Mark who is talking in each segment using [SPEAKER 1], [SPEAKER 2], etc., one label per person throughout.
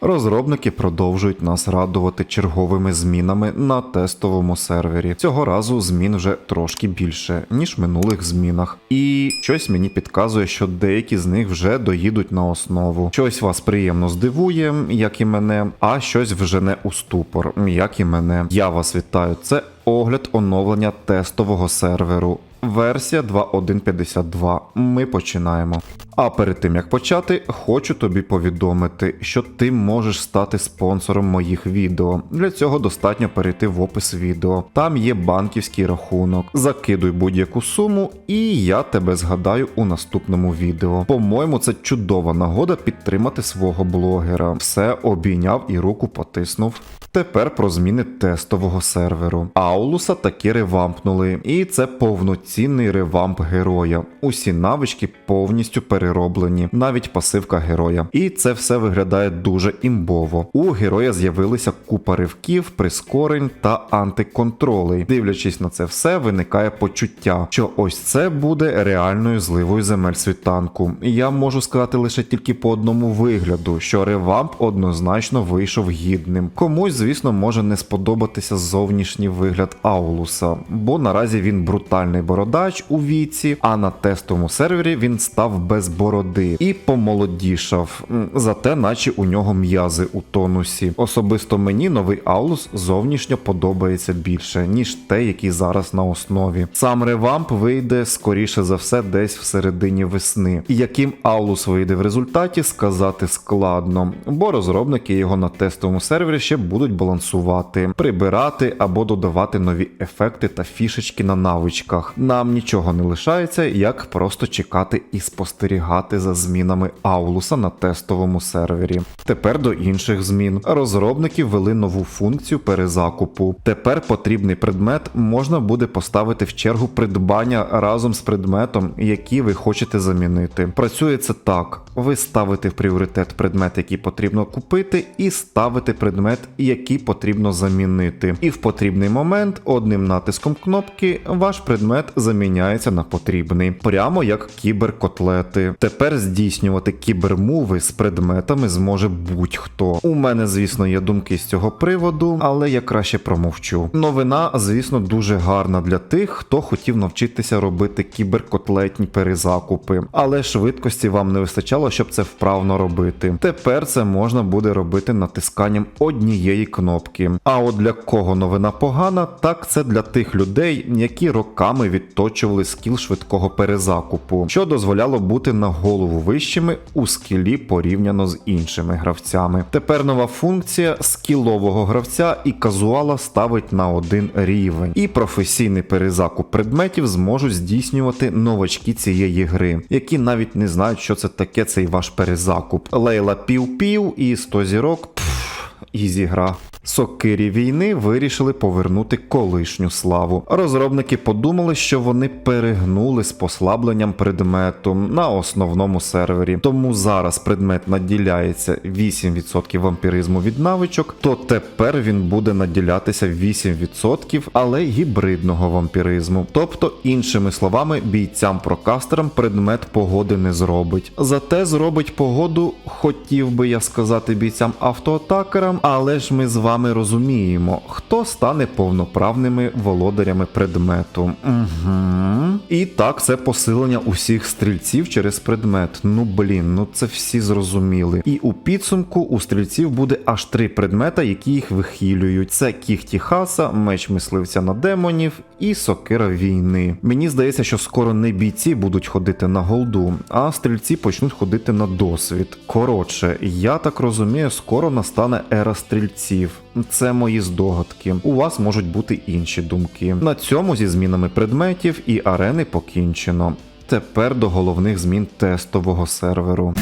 [SPEAKER 1] Розробники продовжують нас радувати черговими змінами на тестовому сервері. Цього разу змін вже трошки більше, ніж в минулих змінах. І щось мені підказує, що деякі з них вже доїдуть на основу. Щось вас приємно здивує, як і мене, а щось вжене у ступор, як і мене. Я вас вітаю. Це огляд оновлення тестового серверу. Версія 2.1.52. Ми починаємо. А перед тим як почати, хочу тобі повідомити, що ти можеш стати спонсором моїх відео. Для цього достатньо перейти в опис відео. Там є банківський рахунок. Закидуй будь-яку суму, і я тебе згадаю у наступному відео. По-моєму, це чудова нагода підтримати свого блогера. Все обійняв і руку потиснув. Тепер про зміни тестового серверу. Аулуса таки ревампнули, і це повноцінний ревамп героя. Усі навички повністю перероблені, навіть пасивка героя. І це все виглядає дуже імбово. У героя з'явилися купа ривків, прискорень та антиконтролей. Дивлячись на це все, виникає почуття, що ось це буде реальною зливою земель світанку. Я можу сказати лише тільки по одному вигляду, що ревамп однозначно вийшов гідним. Комусь, звісно, може не сподобатися зовнішній вигляд Аулуса, бо наразі він брутальний бородач у віці, а на тестовому сервері він став без бороди і помолодішав. Зате, наче у нього м'язи у тонусі. Особисто мені новий Аулус зовнішньо подобається більше, ніж те, який зараз на основі. Сам ревамп вийде скоріше за все десь в середині весни. І яким Аулус вийде в результаті, сказати складно, бо розробники його на тестовому сервері ще будуть балансувати, прибирати або додавати нові ефекти та фішечки на навичках. Нам нічого не лишається, як просто чекати і спостерігати за змінами Аулуса на тестовому сервері. Тепер до інших змін. Розробники ввели нову функцію перезакупу. Тепер потрібний предмет можна буде поставити в чергу придбання разом з предметом, який ви хочете замінити. Працює це так: ви ставите в пріоритет предмет, який потрібно купити, і ставите предмет, який потрібно замінити. І в потрібний момент одним натиском кнопки ваш предмет заміняється на потрібний, прямо як кіберкотлети. Тепер здійснювати кібермуви з предметами зможе будь-хто. У мене, звісно, є думки з цього приводу, але я краще промовчу. Новина, звісно, дуже гарна для тих, хто хотів навчитися робити кіберкотлетні перезакупи, але швидкості вам не вистачало, щоб це вправно робити. Тепер це можна буде робити натисканням однієї кнопки. А от для кого новина погана, так це для тих людей, які роками відточували скіл швидкого перезакупу, що дозволяло бути на голову вищими у скілі порівняно з іншими гравцями. Тепер нова функція скілового гравця і казуала ставить на один рівень, і професійний перезакуп предметів зможуть здійснювати новачки цієї гри, які навіть не знають, що це таке цей ваш перезакуп. Лейла пів-пів і 100 зірок. Пф, ізі гра. Сокирі війни вирішили повернути колишню славу. Розробники подумали, що вони перегнули з послабленням предмету на основному сервері. Тому зараз предмет наділяється 8% вампіризму від навичок, то тепер він буде наділятися 8%, але гібридного вампіризму. Тобто, іншими словами, бійцям-прокастерам предмет погоди не зробить. Зате зробить погоду, хотів би я сказати бійцям автоатакерам, але ж ми з вами розуміємо, хто стане повноправними володарями предмету. Угу. І так, це посилення усіх стрільців через предмет. Ну блін, ну це всі зрозуміли. І у підсумку у стрільців буде аж три предмета, які їх вихилюють: це кіхті хаса, меч мисливця на демонів і сокира війни. Мені здається, що скоро не бійці будуть ходити на голду, а стрільці почнуть ходити на досвід. Коротше, я так розумію, скоро настане ера стрільців. Це мої здогадки. У вас можуть бути інші думки. На цьому зі змінами предметів і арени покінчено. Тепер до головних змін тестового серверу.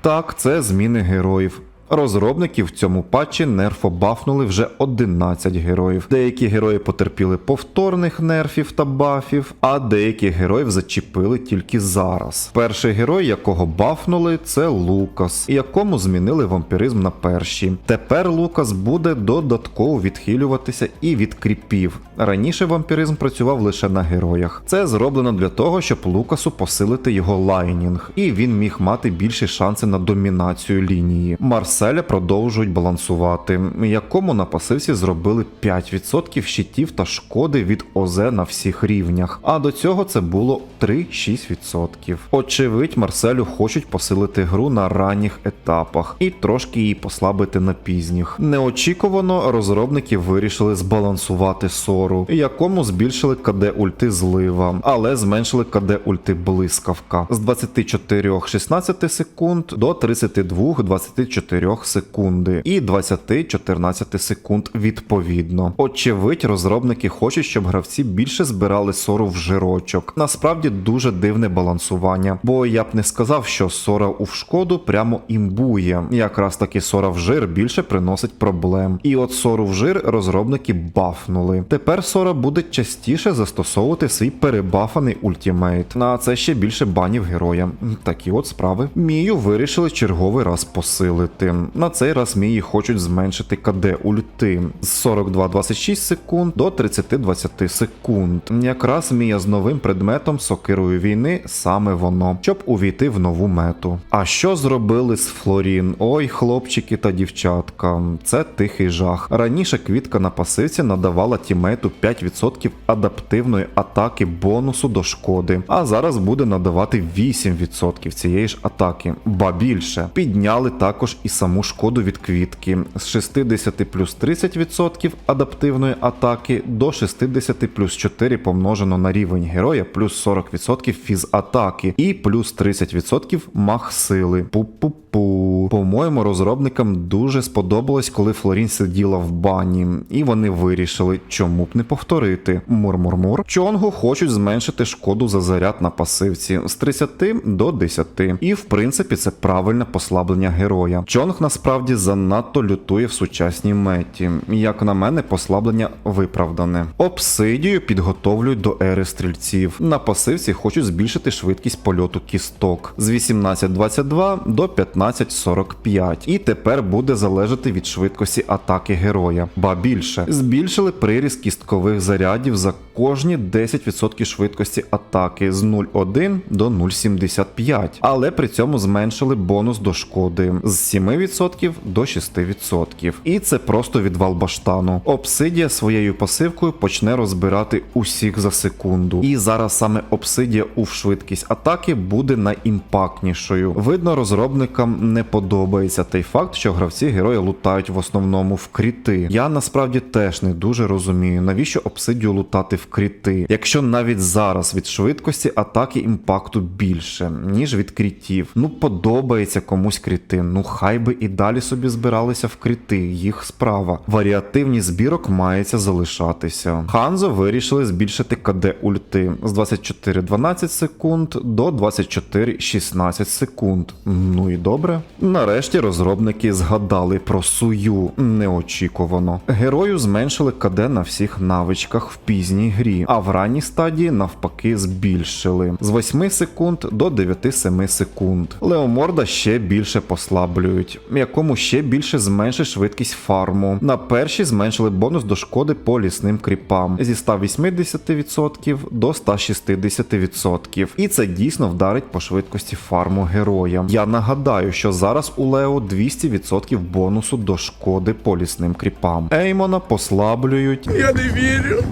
[SPEAKER 1] Так, це зміни героїв. Розробники в цьому патчі нерфо бафнули вже 11 героїв. Деякі герої потерпіли повторних нерфів та бафів, а деякі героїв зачепили тільки зараз. Перший герой, якого бафнули, це Лукас, якому змінили вампіризм на перші. Тепер Лукас буде додатково відхилюватися і від кріпів. Раніше вампіризм працював лише на героях. Це зроблено для того, щоб Лукасу посилити його лайнінг, і він міг мати більші шанси на домінацію лінії. Марселя продовжують балансувати, якому на пасивці зробили 5% щитів та шкоди від ОЗ на всіх рівнях. А до цього це було 3-6%. Очевидь, Марселю хочуть посилити гру на ранніх етапах і трошки її послабити на пізніх. Неочікувано розробники вирішили збалансувати сору, якому збільшили КД ульти злива, але зменшили КД ульти блискавка з 24-16 секунд до 32-24 секунди і 20-14 секунд відповідно. Очевидь, розробники хочуть, щоб гравці більше збирали сору в жирочок. Насправді дуже дивне балансування, бо я б не сказав, що сора у шкоду прямо імбує. Якраз таки сора в жир більше приносить проблем. І от сору в жир розробники бафнули. Тепер сора буде частіше застосовувати свій перебафаний ультімейт. На це ще більше банів героям. Такі от справи. Мію вирішили черговий раз посилити. На цей раз Мії хочуть зменшити КД ульти з 42-26 секунд до 30-20 секунд. Якраз Мія з новим предметом сокирою війни саме воно, щоб увійти в нову мету. А що зробили з Флорін? Ой, хлопчики та дівчатка, це тихий жах. Раніше квітка на пасивці надавала тімейту 5% адаптивної атаки бонусу до шкоди, а зараз буде надавати 8% цієї ж атаки. Ба більше підняли також і саму шкоду від квітки з 60 плюс 30% адаптивної атаки до 60 плюс 4 помножено на рівень героя плюс 40% фіз атаки і плюс 30% мах сили. Пу-пу-пу. По-моєму, розробникам дуже сподобалось, коли Флорін сиділа в бані, і вони вирішили, чому б не повторити. Мур-мур-мур. Чонгу хочуть зменшити шкоду за заряд на пасивці з 30 до 10. І в принципі це правильне послаблення героя. Чонг насправді занадто лютує в сучасній меті. Як на мене, послаблення виправдане. Обсидію підготовлюють до ери стрільців. На пасивці хочуть збільшити швидкість польоту кісток з 18.22 до 15.45. І тепер буде залежати від швидкості атаки героя. Ба більше збільшили приріз кісткових зарядів за кожні 10% швидкості атаки з 0,1 до 0,75, але при цьому зменшили бонус до шкоди з 7% до 6%. І це просто відвал баштану. Обсидія своєю пасивкою почне розбирати усіх за секунду. І зараз саме обсидія у швидкість атаки буде найімпактнішою. Видно, розробникам не подобається той факт, що гравці герої лутають в основному в кріти. Я насправді теж не дуже розумію, навіщо обсидію лутати в кріти, якщо навіть зараз від швидкості атаки імпакту більше, ніж від крітів. Ну подобається комусь кріти. Ну хай би і далі собі збиралися в кріти, їх справа. Варіативність збірок мається залишатися. Ханзо вирішили збільшити КД ульти з 24-12 секунд до 24-16 секунд. Ну і добре. Нарешті розробники згадали про сую неочікувано. Герою зменшили КД на всіх навичках в пізній грі, а в ранній стадії навпаки збільшили з 8 секунд до 9-7 секунд. Леоморда ще більше послаблюють, якому ще більше зменшить швидкість фарму. На першій зменшили бонус до шкоди по лісним кріпам зі 180% до 160%. І це дійсно вдарить по швидкості фарму героя. Я нагадаю, що зараз у Лео 200% бонусу до шкоди по лісним кріпам. Еймона послаблюють.
[SPEAKER 2] Я не вірю.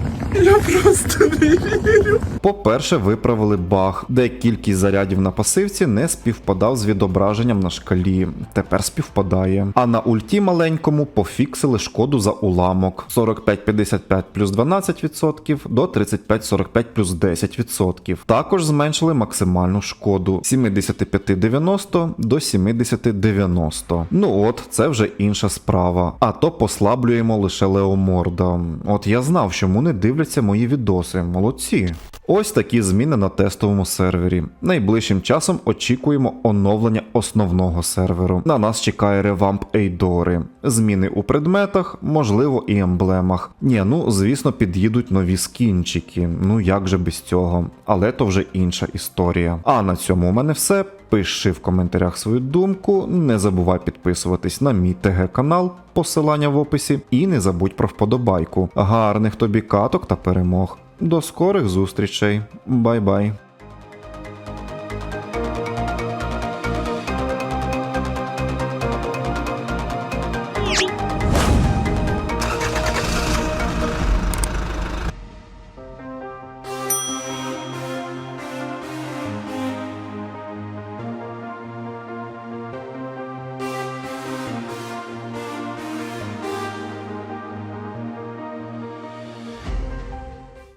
[SPEAKER 2] Я просто не вірю.
[SPEAKER 1] По-перше, виправили баг, де кількість зарядів на пасивці не співпадав з відображенням на шкалі. Тепер співпадає. А на ульті маленькому пофіксили шкоду за уламок 45-55 плюс 12% до 35-45 плюс 10%. Також зменшили максимальну шкоду 75-90 до 70-90. Ну от, це вже інша справа. А то послаблюємо лише Леоморда. От я знав, чому не дивляться мої відоси. Молодці. Ось такі зміни на тестовому сервері. Найближчим часом очікуємо оновлення основного серверу. На нас чекає ревамп Ейдори, зміни у предметах, можливо, і емблемах. Ні, ну звісно, під'їдуть нові скінчики. Ну як же без цього? Але то вже інша історія. А на цьому у мене все. Пиши в коментарях свою думку, не забувай підписуватись на мій ТГ канал, посилання в описі, і не забудь про вподобайку. Гарних тобі каток та перемог. До скорих зустрічей. Бай-бай.